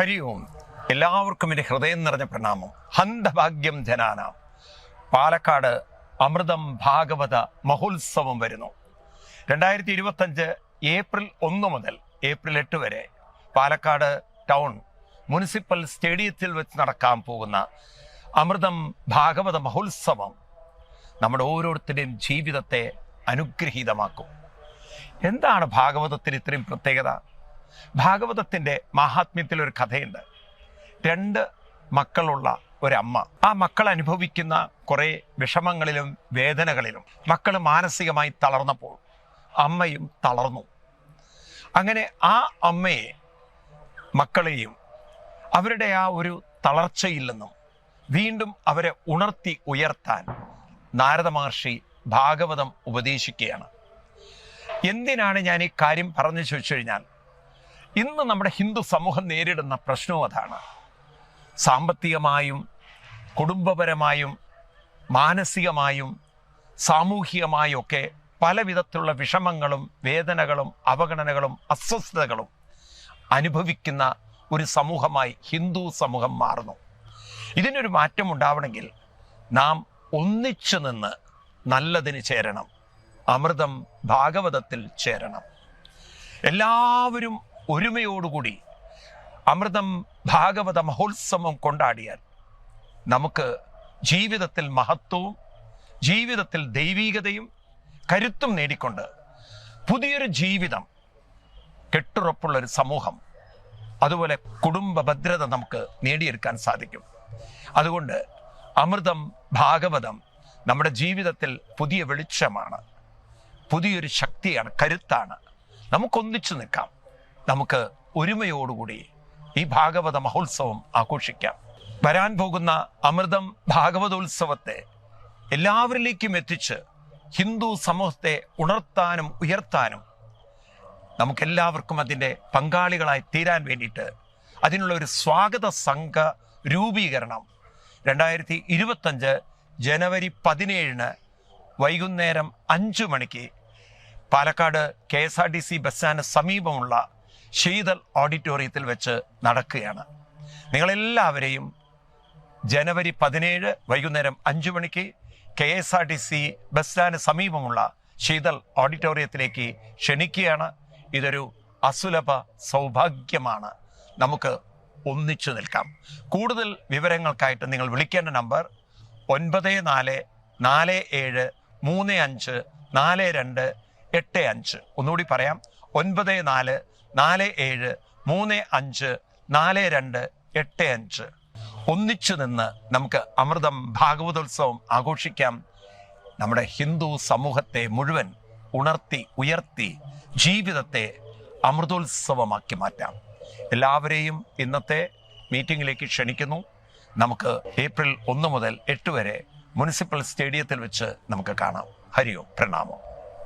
ഹരി ഓം എല്ലാവർക്കും എന്റെ ഹൃദയം നിറഞ്ഞ പ്രണാമം. ഹന്തഭാഗ്യം ജനാന. പാലക്കാട് അമൃതം ഭാഗവത മഹോത്സവം വരുന്നു. രണ്ടായിരത്തി ഇരുപത്തഞ്ച് ഏപ്രിൽ ഒന്ന് മുതൽ ഏപ്രിൽ എട്ട് വരെ പാലക്കാട് ടൗൺ മുനിസിപ്പൽ സ്റ്റേഡിയത്തിൽ വെച്ച് നടക്കാൻ പോകുന്ന അമൃതം ഭാഗവത മഹോത്സവം നമ്മുടെ ഓരോരുത്തരുടെയും ജീവിതത്തെ അനുഗ്രഹീതമാക്കും. എന്താണ് ഭാഗവതത്തിന് ഇത്രയും പ്രത്യേകത? ഭാഗവതത്തിന്റെ മഹാത്മ്യത്തിൽ ഒരു കഥയുണ്ട്. രണ്ട് മക്കളുള്ള ഒരമ്മ. ആ മക്കൾ അനുഭവിക്കുന്ന കുറേ വിഷമങ്ങളിലും വേദനകളിലും മക്കൾ മാനസികമായി തളർന്നപ്പോൾ അമ്മയും തളർന്നു. അങ്ങനെ ആ അമ്മയെ മക്കളെയും അവരുടെ ആ ഒരു തളർച്ചയിൽ നിന്നും വീണ്ടും അവരെ ഉണർത്തി ഉയർത്താൻ നാരദ മഹർഷി ഭാഗവതം ഉപദേശിക്കുകയാണ്. എന്തിനാണ് ഞാൻ ഈ കാര്യം പറഞ്ഞു ചോദിച്ചു കഴിഞ്ഞാൽ ഇന്ന് നമ്മുടെ ഹിന്ദു സമൂഹം നേരിടുന്ന പ്രശ്നവും അതാണ്. സാമ്പത്തികമായും കുടുംബപരമായും മാനസികമായും സാമൂഹികമായും ഒക്കെ പല വിധത്തിലുള്ള വിഷമങ്ങളും വേദനകളും അവഗണനകളും അസ്വസ്ഥതകളും അനുഭവിക്കുന്ന ഒരു സമൂഹമായി ഹിന്ദു സമൂഹം മാറുന്നു. ഇതിനൊരു മാറ്റം ഉണ്ടാവണമെങ്കിൽ നാം ഒന്നിച്ചു നിന്ന് നല്ലതിന് ചേരണം. അമൃതം ഭാഗവതത്തിൽ ചേരണം. എല്ലാവരും ഒരുമയോടുകൂടി അമൃതം ഭാഗവത മഹോത്സവം കൊണ്ടാടിയാൽ നമുക്ക് ജീവിതത്തിൽ മഹത്വവും ജീവിതത്തിൽ ദൈവീകതയും കരുത്തും നേടിക്കൊണ്ട് പുതിയൊരു ജീവിതം കെട്ടുറപ്പുള്ള ഒരു സമൂഹം അതുപോലെ കുടുംബ ഭദ്രത നമുക്ക് നേടിയെടുക്കാൻ സാധിക്കും. അതുകൊണ്ട് അമൃതം ഭാഗവതം നമ്മുടെ ജീവിതത്തിൽ പുതിയ വെളിച്ചമാണ് പുതിയൊരു ശക്തിയാണ് കരുത്താണ്. നമുക്കൊന്നിച്ചു നിൽക്കാം. നമുക്ക് ഒരുമയോടുകൂടി ഈ ഭാഗവത മഹോത്സവം ആഘോഷിക്കാം. വരാൻ പോകുന്ന അമൃതം ഭാഗവതോത്സവത്തെ എല്ലാവരിലേക്കും എത്തിച്ച് ഹിന്ദു സമൂഹത്തെ ഉണർത്താനും ഉയർത്താനും നമുക്കെല്ലാവർക്കും അതിന്റെ പങ്കാളികളായി തീരാൻ വേണ്ടിയിട്ട് അതിനുള്ള ഒരു സ്വാഗത സംഘ രൂപീകരണം രണ്ടായിരത്തി ഇരുപത്തഞ്ച് ജനുവരി പതിനേഴിന് വൈകുന്നേരം അഞ്ചു മണിക്ക് Palakkad K S R T C bus stand സമീപമുള്ള ശീതൽ ഓഡിറ്റോറിയത്തിൽ വെച്ച് നടക്കുകയാണ്. നിങ്ങളെല്ലാവരെയും ജനുവരി പതിനേഴ് വൈകുന്നേരം അഞ്ചു മണിക്ക് K S R T C bus stand സമീപമുള്ള ശീതൽ ഓഡിറ്റോറിയത്തിലേക്ക് ക്ഷണിക്കുകയാണ്. ഇതൊരു അസുലഭ സൗഭാഗ്യമാണ്. നമുക്ക് ഒന്നിച്ചു നിൽക്കാം. കൂടുതൽ വിവരങ്ങൾക്കായിട്ട് നിങ്ങൾ വിളിക്കേണ്ട നമ്പർ ഒൻപത് നാല് നാല് ഏഴ് മൂന്ന് അഞ്ച് നാല് രണ്ട് എട്ട് അഞ്ച്. ഒന്നുകൂടി പറയാം. ഒൻപത് നാല് നാല് ഏഴ് മൂന്ന് അഞ്ച് നാല് രണ്ട് എട്ട് അഞ്ച്. ഒന്നിച്ചു നിന്ന് നമുക്ക് അമൃതം ഭാഗവതോത്സവം ആഘോഷിക്കാം. നമ്മുടെ ഹിന്ദു സമൂഹത്തെ മുഴുവൻ ഉണർത്തി ഉയർത്തി ജീവിതത്തെ അമൃതോത്സവമാക്കി മാറ്റാം. എല്ലാവരെയും ഇന്നത്തെ മീറ്റിംഗിലേക്ക് ക്ഷണിക്കുന്നു. നമുക്ക് ഏപ്രിൽ ഒന്ന് മുതൽ എട്ട് വരെ മുനിസിപ്പൽ സ്റ്റേഡിയത്തിൽ വെച്ച് നമുക്ക് കാണാം. ഹരിയോ പ്രണാമം.